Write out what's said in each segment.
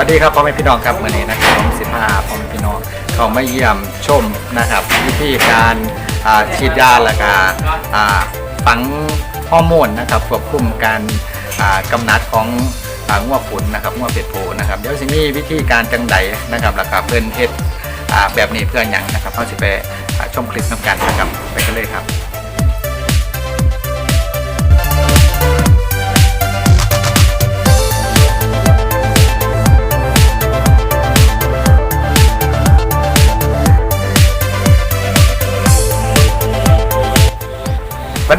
สวัสดีครับพ่อแม่พี่น้องครับวันนี้นะครับผมสิบห้าพ่อแม่พี่น้องเขามาเยี่ยมชมนะครับวิธีการฉีดยาและกาอ่าฝังฮอร์โมนนะครับควบคุมการกำนัดของอ่างัวขุนนะครับงัวเป็ดโพนะครับเดี๋ยวสิมีวิธีการจังใดนะครับแล้วก็เพิ่อนเฮ็ดแบบนี้เพื่อหยังนะครับเขาสิไปอ่าชมคลิปน้ำกันนะครับไปกันเลยครับ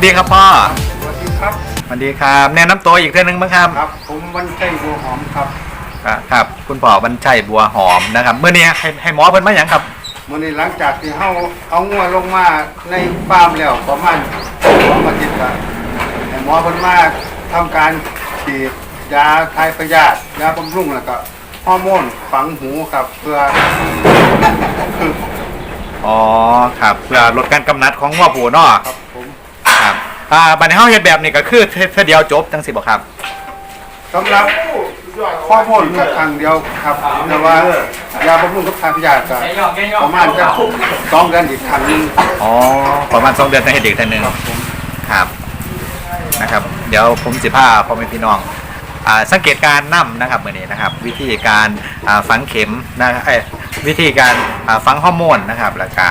ดีครับพ่อสวัสดีครับสวัสดีครับ แนะนำตัวอีกเท่านึงมั้งครับครับ ผมวันใจบัวหอมครับอ่าครับ คุณพ่อบรรชัยบัวหอมนะครับเมื่อนี้ให้ให้หมอเพิ่นมาอย่างครับวันนี้หลังจากที่เฮาเอางัวลงมาในฟาร์มแล้วประมาณสองอาทิตย์แล้วให้หมอเพิ่นมาทำการฉีดยาทายพยาธิยาบำรุงแล้วก็ฮอร์โมนฝังหูครับเพื่อคือ อ๋อครับเพื่อลดการกำนัดของงัวผูเนาะครับผมครับ อ่าบัดนี้เฮาเฮ็ดแบบนี้ก็คือเทอเดียวจบจังสิบ่ครับ สำหรับฮอร์โมนก็ครั้งเดียวครับ แต่ว่ายาบำรุงกับทายพยาธิก็ประมาณจะสองเดือนอีกครั้งหนึงอ๋อประมาณ2เดือนจะเฮ็ดอีกเท่านึง ครับผมครับนะครับเดี๋ยวผมสิพาพ่อแม่พี่น้องอ่าสังเกตการณ์นํนะครับมื้อนี้นะครับ วิธีการอ่าฝังเข็มนะเอ้ยวิธีการอ่าฝังฮอร์โมนนะครับแล้วก็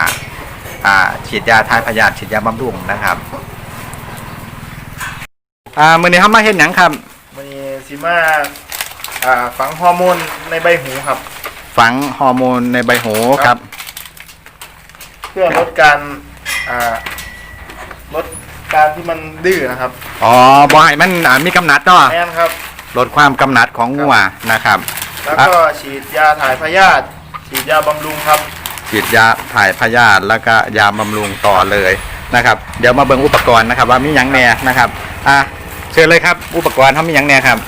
อ่าฉีดยาทายพยาธิฉีดยาบำรุงนะครับ อ่ามื้อนี้เฮามาเฮ็ดหยังครับ มันมีซิมาอ่าฝังฮอร์โมนในใบหูครับ ฝังฮอร์โมนในใบหูคครัรับ บ เพื่อลดการอ่าลดการที่มันดื้อนะครับอ๋อบ่ให้มันอ่ามีกำหนัดเนาะแม่นครับ ลดความกำหนัดของงัวนะครับ แล้วก็ฉีดยาถ่ายพยาธิฉีดยาบำรุงครับ ฉีดยาถ่ายพยาธิแล้วก็ยาบำรุงต่อเลยนะครับ เดี๋ยวมาเบิ่งอุปกรณ์นะครับ ว่ามีหยังแหน่นะครับอะ เชิญเลยครับ อุปกรณ์เขามีหยังแหน่ครับ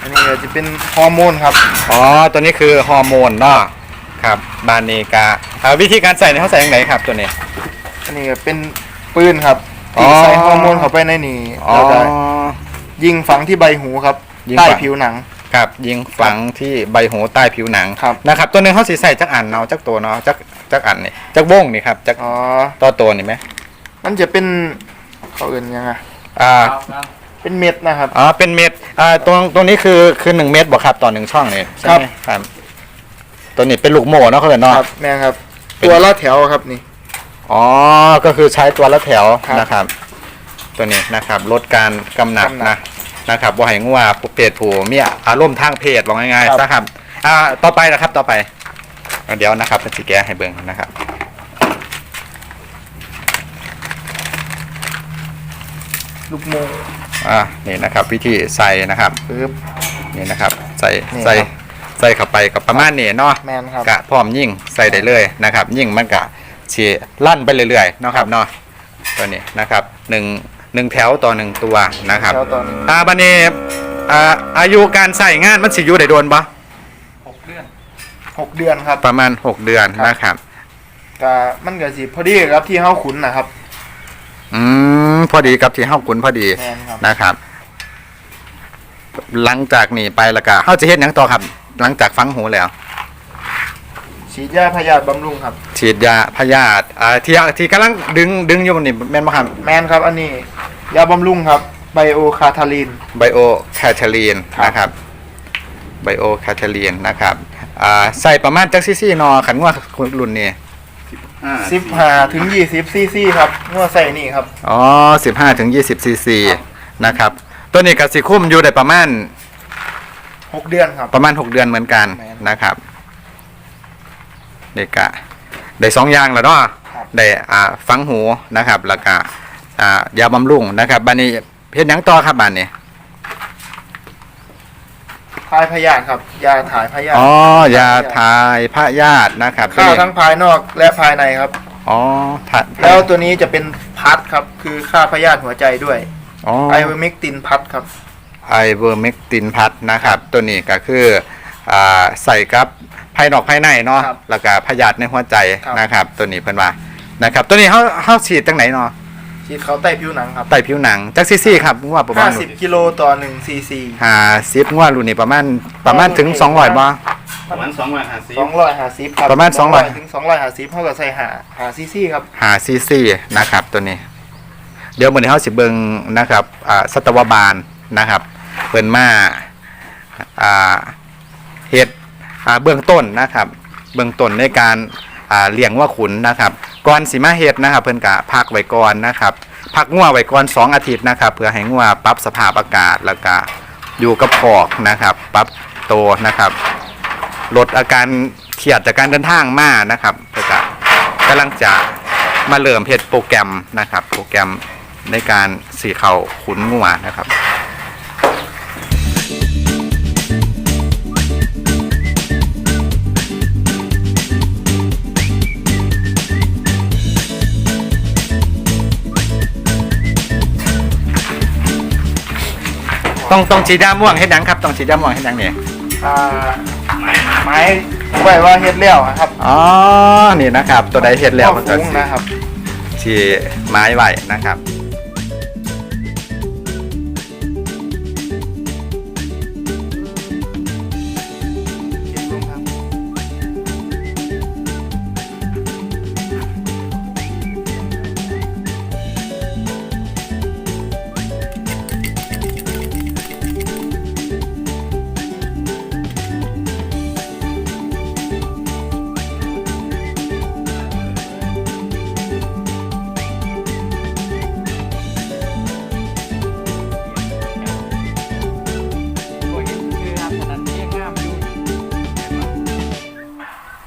อันนี้ก็จะเป็นฮอร์โมนครับ อ๋อ ตัวนี้คือฮอร์โมนเนาะครับ บาเนกาอ่าวิธีการใส่เนี่ยเขาใส่ยังไงครับตัวนี้ อันนี้ก็เป็นปืนครับอ๋อที่ใส่ฮอร์โมนเข้าไปในนี่อ๋อแล้วก็ยิงฝังที่ใบหูครับยิงใต้ฝังผิวหนังครับ ยิงฝังที่ใบหูใต้ผิวหนังครับนะครับ ตัวหนึงเขาสีใส่จักอันเนาะจักตัวเนาะจักจักอันนี่จักโบ้งนี่ครับจักอ๋อต่อตัวนี่ไหมมันจะเป็นเขาเอื่นยังไงอ่า เป็นเม็ดนะครับ อ๋อเป็นเม็ดอ่าตรงตรงนี้คือคือหนึ่งเม็ดบอกครับต่อหนึ่งช่องนี่ใช่ไหมครับ ตัวนี้เป็นลูกโม่เนาะเขาเลยเนาะครับแม่ครับเป็นตัวละแถวครับนี่ อ๋อก็คือใช้ตัวละแถวครับนะครับ ตัวนี้นะครับลดการกำหนัดกำหนันะดนะครับว่าให้งัวเพศผู้มีอารมณ์ทางเพศบอกง่ายครับ ๆนะครับอ่าต่อไปนะครับต่อไปอ่าเดี๋ยวนะครับเป็นสีแก้ให้เบิ่งนะครับ ลูกโมอ่านี่นะครับ วิธีใส่นะครับปึ๊บ นี่นะครับ ใส่นี่ใส่ครับใส่เข้าไปกับประมาณนี้เนาะแมนครับ กะพร้อมยิ่งใส่ได้เลยนะครับ ยิ่งมันกะฉีลั่นไปเรื่อยๆเนาะครับเนาะตัวนี้นะครับหนึ่งหนึ่งแถวต่อหนึ่งตัวนะครับแถวต่อหนึ่งอ่าบันนี้อ่าอายุการใส่งานมันสิอยู่ได้โดนปะหกเดือนครับประมาณ 6 เดือนครับนะครับ ก็มันก็สิพอดีครับที่เฮาขุนนะครับ อืมพอดีกับที่เฮากุนพอดีแมนครับ นะครับ หลังจากนี้ไปและกะเฮาจะเฮ็ดหยังต่อครับ หลังจากฟังหูแล้ว ฉีดยาพยาธิบำรุงครับ ฉีดยาพยาธิอ่าที่ที่กำลังดึงดึงอยู่นี่แม่นบ่ครับแมนครับอันนี้ ยาบำรุงครับไบโอคาทาลีนไบโอแคทเทอรีนครับ นะครับไบโอแคทเทอรีนนะครับอ่าใส่ประมาณจักซีซีนอขันว่ารุ่นนี้ 15ถึง20ซีซีครับงัวใส่นี่ครับ อ๋อสิบห้าถึงยี่สิบซีซีครับนะครับ ตัวนี้กับสีคุ้มอยู่ได้ประมาณ6เดือนครับ ประมาณหกเดือนเหมือนกันแม่นนะครับเด็กอะได้สองอย่างแล้วเนาะครับได้อ่าฟังหูนะครับ แล้วก็อ่ายาบำรุงนะครับบานนี้เพ็นหยังต่อครับบานนี้ ทายพยาธิครับ ยาถ่ายพยาธิอ๋อยาทายพยาธินะครับฆ่าทั้งภายนอกและภายในครับ อ๋อทาแล้วตัวนี้จะเป็นพัดครับ คือฆ่าพยาธิหัวใจด้วยอ๋อไอเวอร์เมกตินพัดครับไอเวอร์เมกตินพัดนะครับ ตัวนี้ก็คืออ่าใส่กับภายนอกภายในเนาะครับแล้วก็พยาธิในหัวใจครับ นะครับ ตัวนี้เพิ่นว่านะครับ ตัวนี้เฮาเฮาฉีดจังไหนเนาะ ฉีดเขาใต้ผิวหนังครับใต้ผิวหนังจักซีซีครับว่าประมาณ50กิโลต่อ1ซีซีหาซิปว่ารุ่นนี้ประมาณประมาณถึง200บ่ ประมาณสองร้อยห้าสิบสองร้อยห้าสิบครับประมาณ200 ถึงสองร้อยห้าสิบเท่ากับใส่หาหาซีซีครับหาซีซีนะครับตัวนี้ เดี๋ยวมื้อนี้เฮาสิเบิ่งนะครับอ่าสัตวบาลนะครับเพิ่นมาอ่าเฮ็ดอ่าเบื้องต้นนะครับ เบื้องต้นในการอ่า เลี้ยงว่าขุนนะครับก่อนสิมาเฮ็ดนะครับเพิ่นก็พักไว้ก่อนนะครับพักงัวไว้ก่อนสองอาทิตย์นะครับ เพื่อให้งัวปรับสภาพอากาศแล้วก็อยู่กับคอกนะครับปรับโตนะครับลดอาการเครียดจากการเดินทางมานะครับแล้วก็กำลังจะมาเริ่มเฮ็ดโปรแกรมนะครับ โปรแกรมในการสีเขาขุนงัวนะครับ ต้องต้องฉีดยาม่วงให้ดังครับต้องฉีดยาม่วงให้ดังเนี่ยอ่าไม้ไว้ว่าเฮ็ดแล้วนะครับอ๋อนี่นะครับ ตัวใดเฮ็ดแล้วมันจะฟุ้งนะครับ ฉีไม้ไว้นะครับ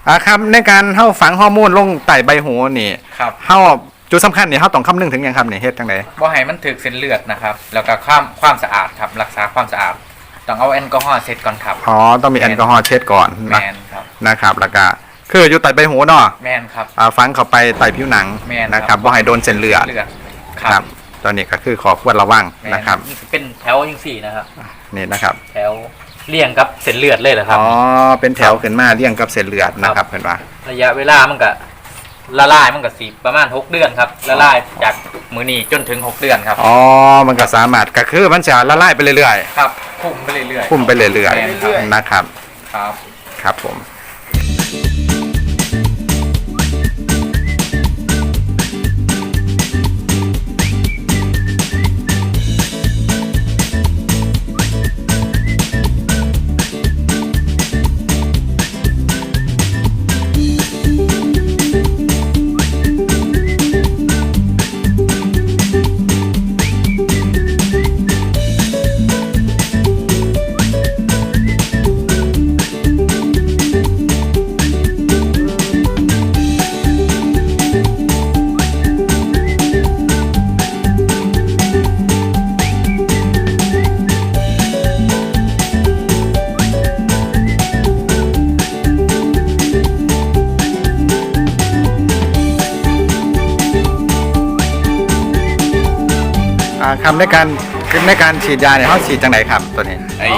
อ่าครับในการเฮาฝังฮอร์โมนลงใต้ใบหูนี่ครับเฮาจุดสำคัญนี่เฮาต้องคำนึงถึงหยังครับนี่เฮ็ดจังไดบ่ให้มันถึกเส้นเลือดนะครับ แล้วก็ความความสะอาดครับรักษาความสะอาด ต้องเอาแอลกอฮอล์เช็ดก่อนครับอ๋อต้องมีแอลกอฮอล์เช็ดก่อนแมนะนครับ นะครับแล้วก็คืออยู่ใต้ใบหูเนาะแมนครับ อ่าฝังเข้าไปใต้ผิวหนังแม่นครับ นะครับบ่ให้โดนเส้นเลือดเลือดครับตอนนี้ก็คือขอควรระวังแม่นะครับนี่เป็นแถวยังสี่นะครับ นี่นะครับ แถว เลี่ยงกับเส้นเลือดเลยเหรอครับ อ๋อเป็นแถวขึ้นมาเรียงกับเส้นเลือดนะครับเพิ่นว่าระยะเวลามันก็ละลายมันก็สีประมาณ 6 เดือนครับละลายจากมือนี้จนถึง 6 เดือนครับอ๋อมันก็สามารถก็คือมันจะละลายไปเรื่อยครับพุ่มไปเรื่อยๆพุ่มไปเรื่อยแม่นครับๆนะครับๆครับครับผม อ่าคำในการในการฉีดยาเนี่ยเขาฉีดจังไหนครับตัวนี้ ไอ้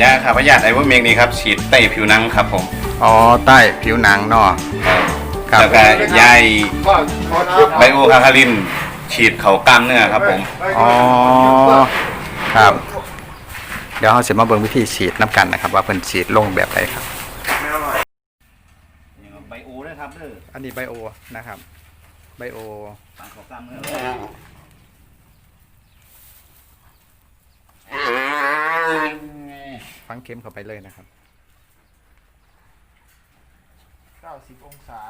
ยาขาพยาธิไอเวอร์เมกนี่ครับฉีดใต้ผิวหนังครับผมอ๋อใต้ผิวหนังเนาะครับแล้วก็ยาก็ขอคิดไบโอคาคาริน ฉีดเขากล้ามเนื้อครับผมอ๋อครับ เดี๋ยวเราจะมาเบิ่งวิธีฉีดน้ำกันนะครับ ว่าเพิ่นฉีดลงแบบไหนครับไบโอด้วยครับเด้ออันนี้ไบโอนะครับไบโอ ฝังเขากล้ามเนื้อฟังเข็มเข้าไปเลยนะครับ90องศา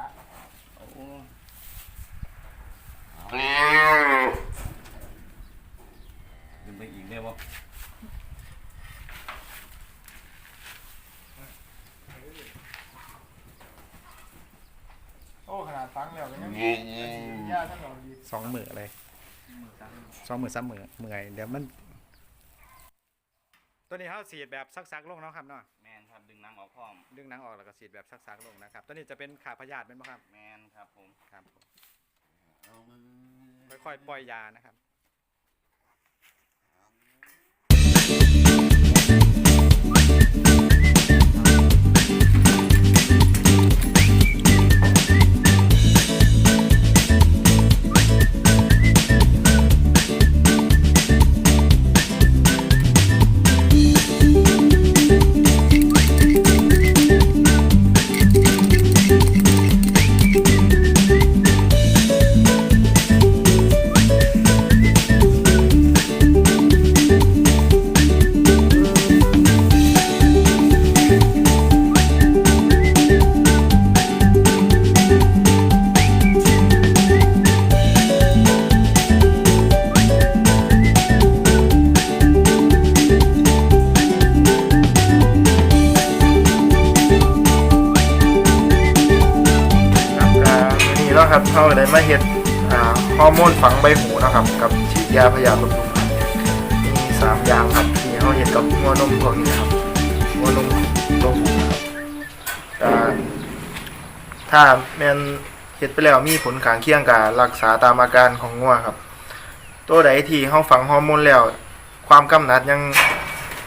ดึงไปอีกได้บ่โอ้ขนาดฟังแล้วก็ยังยาท่านเราดีสองมือเลย สองมือสามมือเมื่อยเดี๋ยวมัน ตัวนี้เขาฉีดแบบซักๆลงเนาะครับเนาะแมนครับดึงหนังออกพร้อม ดึงหนังออกแล้วก็ฉีดแบบซักๆลงนะครับ ตัวนี้จะเป็นขาพยาธิเป็นไหมครับแมนครับผมครับค่อยๆปล่อยยานะครับ อ่าฮอร์โมนฝังใบหูนะครับ กับฉีดยาพยาธิบำรุงมีสามอย่างครับที่เขาเฮ็ดกับงัวนมพวกนี้ครับงัวนมตัวผู้ครับอ่าถ้าแม่นเฮ็ดไปแล้วมีผลข้างเคียงกับรักษาตามอาการของงัวครับ ตัวใดที่เฮาฝังฮอร์โมนแล้ว ความกำหนัดยัง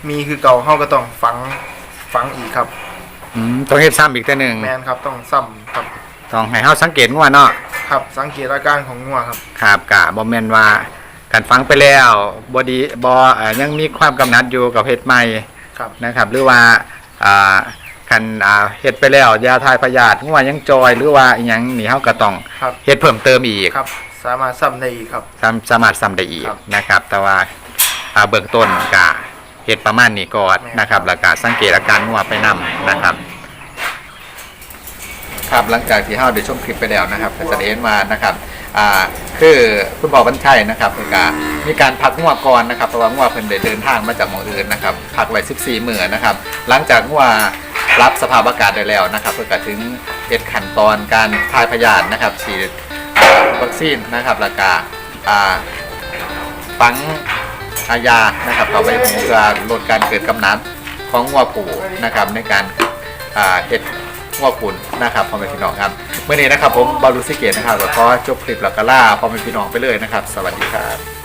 มีคือเก่าเฮาก็ต้องฝังฝังอีกครับ อืมต้องเฮ็ดซ้ำอีกเทื่อหนึงแมนครับต้องซ้ำครับ ต้องให้เฮาสังเกตงัวเนาะ ครับสังเกตอาการของงัวครับ ครับกะบ่แม่นว่าการฟังไปแล้วบ่ดีบ่เอ่อยังมีความกำหนัดอยู่กับเฮ็ดใหม่ครับนะครับ หรือว่าอ่าคันอ่าเฮ็ดไปแล้วยาทายพยาธิงัวยังจอยหรือว่าอีหยังนี่เฮาก็ต้องครับ เฮ็ดเพิ่มเติมอีก ครับ สามารถซ้ำได้อีกครับ สามสามารถซ้ำได้อีกครับนะครับ แต่ว่าอ่าเบื้องต้นกะเฮ็ดประมาณนี้ก่อนแม่นนะครับ แล้วก็สังเกตอาการงัวไปนํนะครับ ครับหลังจากที่เฮาได้ชมคลิปไปแล้วนะครับก็จะได้เห็นว่านะครับอ่าคือคุณพ่อบรรชัยนะครับเพิ่นก็มีการพักงัวก่อนนะครับเพราะว่างัวเพิ่นได้เดินทางมาจากหมู่อื่นนะครับพักไว้14มื้อนะครับ หลังจากงัวรับสภาพอากาศได้แล้วนะครับเพิ่นก็ถึงเฮ็ดขั้นตอนการทายพยาธินะครับฉีดอ่าวัคซีนนะครับแล้วก็อ่าฝังอายานะครับเข้าไปเพื่อลดการเกิดกำนิดของงัวผูนะครับในการอ่าเห็ด พวกคุณนะครับพ่อแม่พี่น้องครับเมื่อนี้นะครับผมบารุสิเกตนะครับแล้วก็จบคลิปแล้วก็ล่าพ่อแม่พี่น้องไปเลยนะครับ สวัสดีครับ